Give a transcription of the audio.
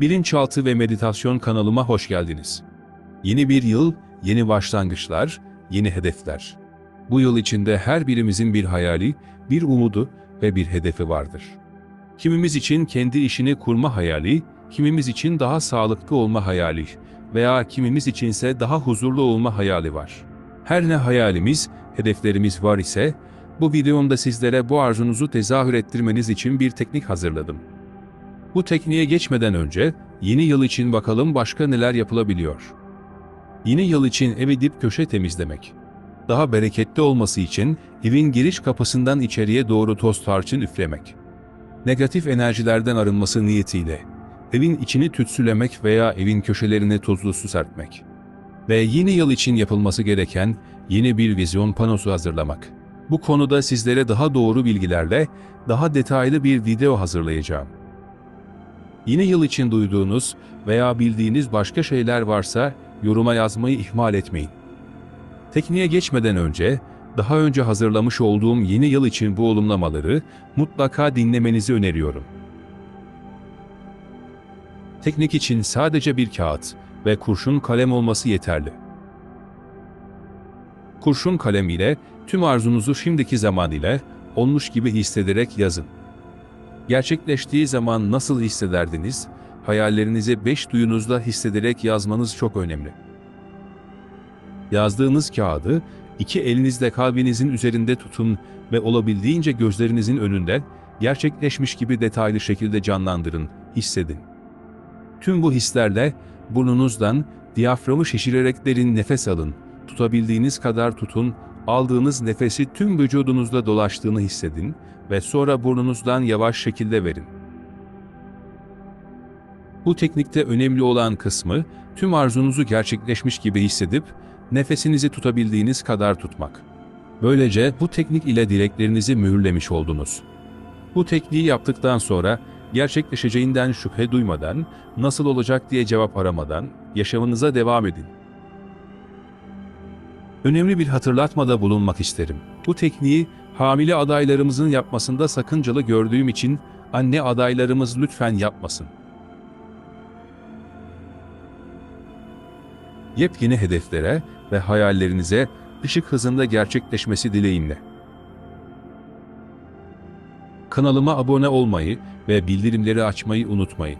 Bilinçaltı ve Meditasyon kanalıma hoş geldiniz. Yeni bir yıl, yeni başlangıçlar, yeni hedefler. Bu yıl içinde her birimizin bir hayali, bir umudu ve bir hedefi vardır. Kimimiz için kendi işini kurma hayali, kimimiz için daha sağlıklı olma hayali veya kimimiz içinse daha huzurlu olma hayali var. Her ne hayalimiz, hedeflerimiz var ise, bu videomda sizlere bu arzunuzu tezahür ettirmeniz için bir teknik hazırladım. Bu tekniğe geçmeden önce yeni yıl için bakalım başka neler yapılabiliyor. Yeni yıl için evi dip köşe temizlemek. Daha bereketli olması için evin giriş kapısından içeriye doğru toz tarçın üflemek. Negatif enerjilerden arınması niyetiyle evin içini tütsülemek veya evin köşelerine tozlu su serpmek. Ve yeni yıl için yapılması gereken yeni bir vizyon panosu hazırlamak. Bu konuda sizlere daha doğru bilgilerle daha detaylı bir video hazırlayacağım. Yeni yıl için duyduğunuz veya bildiğiniz başka şeyler varsa yoruma yazmayı ihmal etmeyin. Tekniğe geçmeden önce, daha önce hazırlamış olduğum yeni yıl için bu olumlamaları mutlaka dinlemenizi öneriyorum. Teknik için sadece bir kağıt ve kurşun kalem olması yeterli. Kurşun kalem ile tüm arzunuzu şimdiki zaman ile olmuş gibi hissederek yazın. Gerçekleştiği zaman nasıl hissederdiniz? Hayallerinizi beş duyunuzda hissederek yazmanız çok önemli. Yazdığınız kağıdı iki elinizle kalbinizin üzerinde tutun ve olabildiğince gözlerinizin önünde gerçekleşmiş gibi detaylı şekilde canlandırın, hissedin. Tüm bu hislerle burnunuzdan diyaframı şişirerek derin nefes alın. Tutabildiğiniz kadar tutun, aldığınız nefesi tüm vücudunuzda dolaştığını hissedin ve sonra burnunuzdan yavaş şekilde verin. Bu teknikte önemli olan kısmı tüm arzunuzu gerçekleşmiş gibi hissedip nefesinizi tutabildiğiniz kadar tutmak. Böylece bu teknik ile dileklerinizi mühürlemiş oldunuz. Bu tekniği yaptıktan sonra gerçekleşeceğinden şüphe duymadan, nasıl olacak diye cevap aramadan yaşamınıza devam edin. Önemli bir hatırlatmada bulunmak isterim. Bu tekniği hamile adaylarımızın yapmasında sakıncalı gördüğüm için anne adaylarımız lütfen yapmasın. Yepyeni hedeflere ve hayallerinize ışık hızında gerçekleşmesi dileğimle. Kanalıma abone olmayı ve bildirimleri açmayı unutmayın.